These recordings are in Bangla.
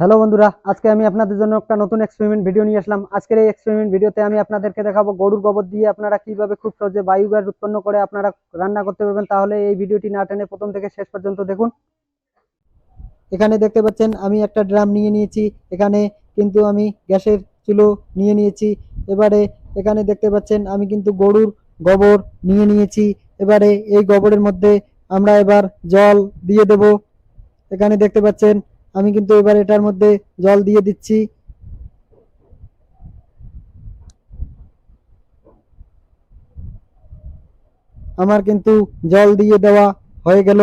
হ্যালো বন্ধুরা, আজকে আমি আপনাদের জন্য একটা নতুন এক্সপেরিমেন্ট ভিডিও নিয়ে আসলাম। আজকের এই এক্সপেরিমেন্ট ভিডিওতে আমি আপনাদেরকে দেখাবো গরুর গোবর দিয়ে আপনারা কীভাবে খুব সহজে বায়ু গ্যাস উৎপন্ন করে আপনারা রান্না করতে পারবেন। তাহলে এই ভিডিওটি না টেনে প্রথম থেকে শেষ পর্যন্ত দেখুন। এখানে দেখতে পাচ্ছেন, আমি একটা ড্রাম নিয়ে নিয়েছি। এখানে কিন্তু আমি গ্যাসের চুলো নিয়ে নিয়েছি। এবারে এখানে দেখতে পাচ্ছেন, আমি কিন্তু গরুর গোবর নিয়ে নিয়েছি। এবারে এই গোবরের মধ্যে আমরা এবার জল দিয়ে দেব। এখানে দেখতে পাচ্ছেন আমি কিন্তু এবার এটার মধ্যে জল দিয়ে দিচ্ছি। আমার কিন্তু জল দিয়ে দেওয়া হয়ে গেল।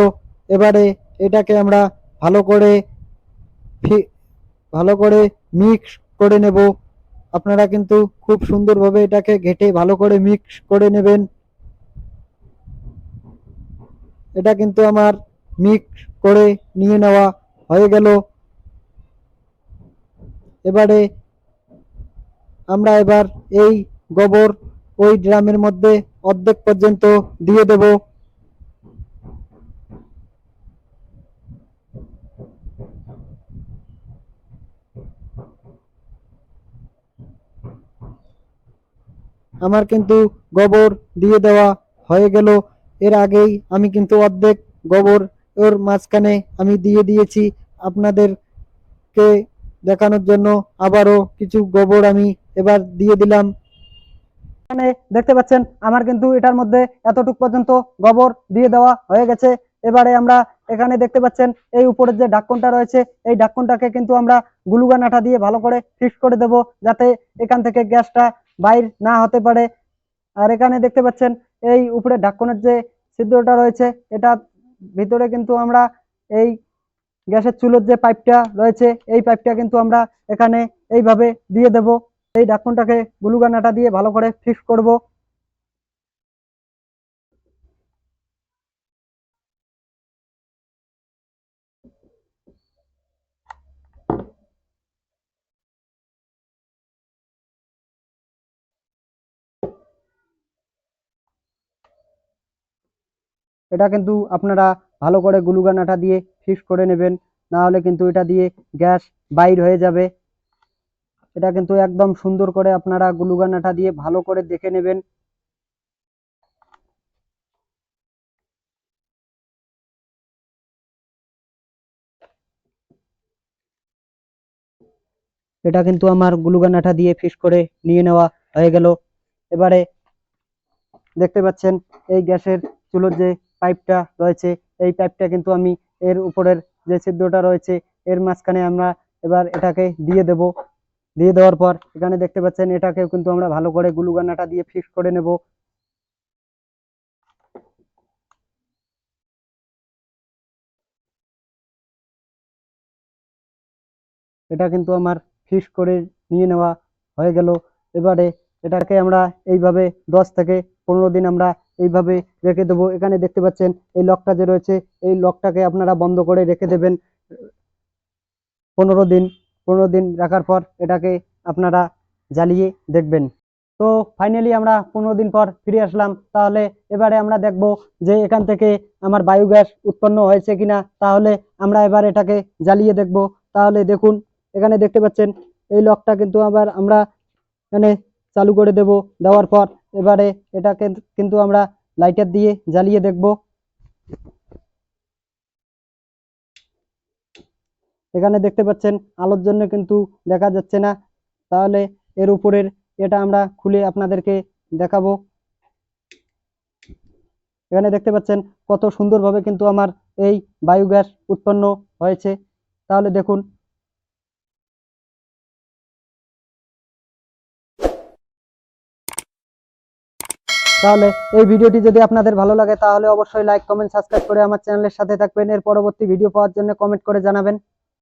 এবারে এটাকে আমরা ভালো করে ভালো করে মিক্স করে নেব। আপনারা কিন্তু খুব সুন্দরভাবে এটাকে ঘেটে ভালো করে মিক্স করে নেবেন। এটা কিন্তু আমার মিক্স করে নিয়ে নেওয়া হয়ে গেল। এবারে আমরা এবার এই গোবর ওই ড্রামের মধ্যে অর্ধেক পর্যন্ত দিয়ে দেব। আমার কিন্তু গোবর দিয়ে দেওয়া হয়ে গেল। এর আগেই আমি কিন্তু অর্ধেক গোবর ওর মাঝখানে আমি দিয়ে দিয়েছি। আপনাদেরকে দেখানোর জন্য আবারও কিছু গোবর আমি এবার দিয়ে দিলাম। এখানে দেখতে পাচ্ছেন, আমার কিন্তু এটার মধ্যে এতটুক পর্যন্ত গোবর দিয়ে দেওয়া হয়ে গেছে। এবারে আমরা এখানে দেখতে পাচ্ছেন, এই উপরের যে ঢাকনটা রয়েছে, এই ঢাকনটাকে কিন্তু আমরা গ্লুগান আঠা দিয়ে ভালো করে ফিক্স করে দেব, যাতে এখান থেকে গ্যাসটা বাইর না হতে পারে। আর এখানে দেখতে পাচ্ছেন, এই উপরে ঢাকনের যে ছিদ্রটা রয়েছে এটা ভিতরে কিন্তু আমরা এই গ্যাসের চুলোর যে পাইপটা রয়েছে, এই পাইপটা কিন্তু আমরা এখানে এইভাবে দিয়ে দেব। এই গ্লুগান আঠা দিয়ে ভালো করে ফিক্স করব। এটা কিন্তু আপনারা ভালো করে গ্লুগান আঠা দিয়ে ফিক্স করে নেবেন। না হলে কিন্তু এটা দিয়ে গ্যাস বাইর হয়ে যাবে। এটা কিন্তু একদম সুন্দর করে আপনারা গ্লুগান আঠা দিয়ে ভালো করে দেখে নেবেন। এটা কিন্তু আমার গ্লুগান আঠা দিয়ে ফিক্স করে নিয়ে নেওয়া হয়ে গেল। এবারে দেখতে পাচ্ছেন এই গ্যাসের চুলোর যে পাইপটা রয়েছে, এই পাইপটা কিন্তু আমি এর উপরের যে ছিদ্রটা রয়েছে, এর মাঝখানে আমরা এবার এটাকে দিয়ে দেব। দিয়ে দেওয়ার পর এখানে দেখতে পাচ্ছেন এটাকেও কিন্তু আমরা ভালো করে গ্লুগান আঠা দিয়ে ফিক্স করে নেব। এটা কিন্তু আমার ফিক্স করে নিয়ে নেওয়া হয়ে গেল। এবারে এটাকে আমরা এইভাবে দশ থেকে পনেরো দিন আমরা এইভাবে রেখে দেবো। এখানে দেখতে পাচ্ছেন এই লকটা যে রয়েছে, এই লকটাকে আপনারা বন্ধ করে রেখে দেবেন। পনেরো দিন পনেরো দিন রাখার পর এটাকে আপনারা জ্বালিয়ে দেখবেন। তো ফাইনালি আমরা পনেরো দিন পর ফিরে আসলাম। তাহলে এবারে আমরা দেখব যে এখান থেকে আমার বায়োগ্যাস উৎপন্ন হয়েছে কিনা। তাহলে আমরা এবার এটাকে জ্বালিয়ে দেখব। তাহলে দেখুন, এখানে দেখতে পাচ্ছেন, এই লকটা কিন্তু আবার আমরা এখানে চালু করে দেব দেওয়ার পর এবারে এটাকে কিন্তু আমরা লাইটার দিয়ে জ্বালিয়ে দেখব। এখানে দেখতে পাচ্ছেন আলোর জন্য কিন্তু দেখা যাচ্ছে না। তাহলে এর উপরের এটা আমরা খুলে আপনাদেরকে দেখাবো। এখানে দেখতে পাচ্ছেন কত সুন্দরভাবে কিন্তু আমার এই বায়োগ্যাস উৎপন্ন হয়েছে। তাহলে দেখুন তাহলে এই ভিডিওটি যদি আপনাদের ভালো লাগে তাহলে অবশ্যই লাইক কমেন্ট সাবস্ক্রাইব করে আমার চ্যানেলের সাথে থাকবেন। এর পরবর্তী ভিডিও পাওয়ার জন্য কমেন্ট করে জানাবেন।